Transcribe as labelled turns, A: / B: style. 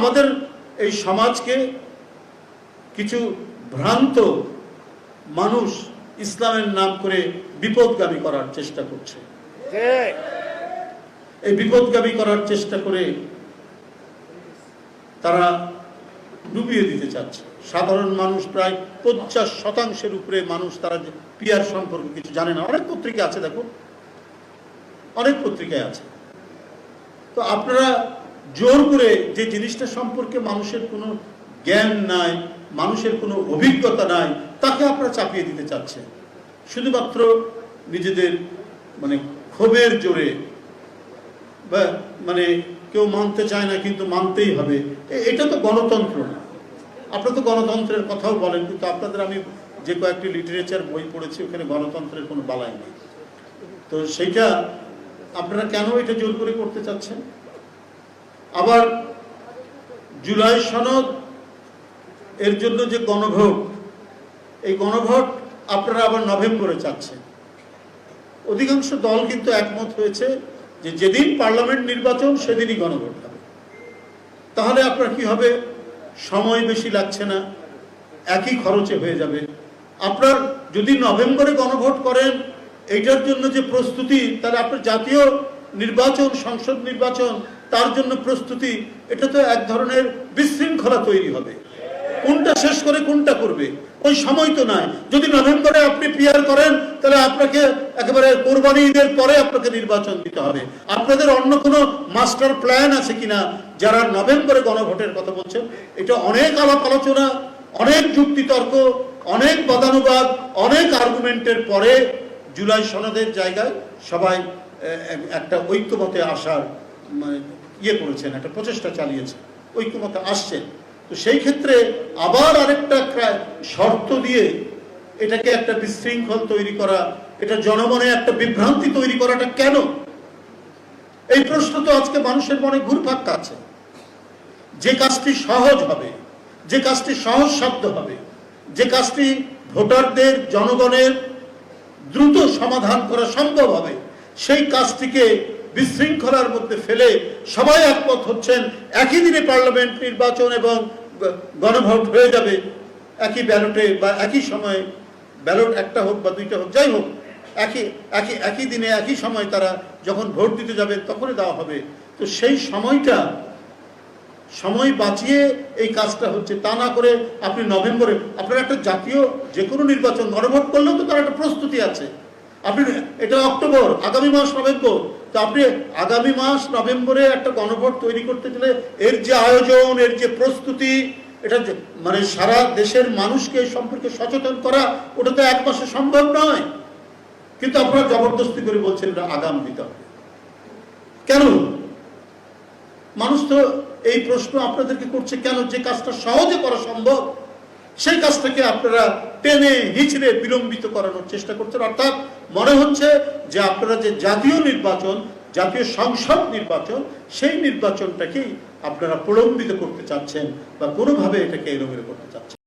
A: আমাদের এই সমাজকে কিছু ভ্রান্ত মানুষ ইসলামের নাম করে বিপদগামী করার চেষ্টা করছে। এই বিপদগামী করার চেষ্টা করে তারা ডুবিয়ে দিতে চাচ্ছে। সাধারণ মানুষ প্রায় পঞ্চাশ শতাংশের উপরে মানুষ তারা পিয়ার সম্পর্কে কিছু জানে না। অনেক পত্রিকা আছে, দেখো। অনেক পত্রিকায় আছে। তো আপনারা জোর করে যে জিনিসটা সম্পর্কে মানুষের কোনো জ্ঞান নাই, মানুষের কোনো অভিজ্ঞতা নাই, তাকে আপনারা চাপিয়ে দিতে চাচ্ছেন। শুধুমাত্র নিজেদের মানে ক্ষোভের জোরে। বা মানে কেউ মানতে চায় না, কিন্তু মানতেই হবে। এটা তো গণতন্ত্র না। আপনারা তো গণতন্ত্রের কথাও বলেন, কিন্তু আপনাদের আমি যে কয়েকটি লিটারেচার বই পড়েছি, ওখানে গণতন্ত্রের কোনো বালাই নেই। তো সেইটা আপনারা কেন এটা জোর করে করতে চাচ্ছেন? আবার জুলাই সনদ, এর জন্য যে গণভোট, এই গণভোট আপনারা আবার নভেম্বরে চাচ্ছেন। অধিকাংশ দল কিন্তু একমত হয়েছে যে যেদিন পার্লামেন্ট নির্বাচন, সেদিনই গণভোট হবে। তাহলে আপনার কি হবে? সময় বেশি লাগছে না, একই খরচে হয়ে যাবে। আপনার যদি নভেম্বরে গণভোট করেন, এইটার জন্য যে প্রস্তুতি, তাহলে আপনার জাতীয় নির্বাচন, সংসদ নির্বাচন তার জন্য প্রস্তুতি এটা তো এক ধরনের বিশৃঙ্খলা তৈরি হবে। কোনটা শেষ করে কোনটা করবে? ওই সময় তো নাই। যদি নভেম্বরে আপনি পিয়ার করেন তাহলে আপনাকে একেবারে কোরবানি ঈদের পরে আপনাকে নির্বাচন দিতে হবে। আপনাদের অন্য কোনো মাস্টার প্ল্যান আছে কিনা? যারা নভেম্বরে গণভোটের কথা বলছেন এটা অনেক আলাপ আলোচনা অনেক যুক্তিতর্ক অনেক বাদানুবাদ অনেক আর্গুমেন্টের পরে জুলাই সনদের জায়গায় সবাই একটা ঐক্যমতে আসার মানে, ইয়ে করেছেন, একটা প্রচেষ্টা চালিয়েছে ঐক্যমতে আসছেন। তো সেই ক্ষেত্রে আবার আরেকটা শর্ত দিয়ে এটাকে একটা বিশৃঙ্খল তৈরি করা, এটা জনমনে একটা বিভ্রান্তি তৈরি করাটা কেন? এই প্রশ্ন তো আজকে মানুষের মনে ঘুরপাক আছে। যে কাজটি সহজ হবে, যে কাজটি সহজসাধ্য হবে, যে কাজটি ভোটারদের, জনগণের দ্রুত সমাধান করা সম্ভব হবে, সেই কাজটিকে বিশৃঙ্খলার মধ্যে ফেলে সবাই একমত হচ্ছেন, একই দিনে পার্লামেন্ট নির্বাচন এবং গণভোট হয়ে যাবে। একই ব্যালটে বা একই সময়ে ব্যালট একটা হোক বা দুইটা হোক, যাই হোক, একই একই একই দিনে, একই সময় তারা যখন ভোট দিতে যাবে তখনই দেওয়া হবে। তো সেই সময়টা, সময় বাঁচিয়ে এই কাজটা হচ্ছে। তা না করে আপনি নভেম্বরে, আপনার একটা জাতীয় যে কোনো নির্বাচন গণভোট করলেও তো তার একটা প্রস্তুতি আছে। আপনি, এটা অক্টোবর, আগামী মাস নভেম্বর তো আপনি আগামী মাস নভেম্বরে একটা গণভোট তৈরি করতে গেলে এর যে আয়োজন, এর যে প্রস্তুতি, এটা মানে সারা দেশের মানুষকে এই সম্পর্কে সচেতন করা, ওটা তো এক মাসে সম্ভব নয়। কিন্তু আপনারা জবরদস্তি করে বলছেন এটা আগাম দিতে হবে। কেন? মানুষ তো এই প্রশ্ন আপনাদেরকে করছে, কেন যে কাজটা সহজে করা সম্ভব, সেই কাজটাকে আপনারা টেনে হিচড়ে বিলম্বিত করানোর চেষ্টা করছেন। অর্থাৎ মনে হচ্ছে যে আপনারা যে জাতীয় নির্বাচন, জাতীয় সংসদ নির্বাচন, সেই নির্বাচনটাকেই আপনারা প্রলম্বিত করতে চাচ্ছেন বা কোনোভাবে এটাকে এলোমেলো করতে চাচ্ছেন।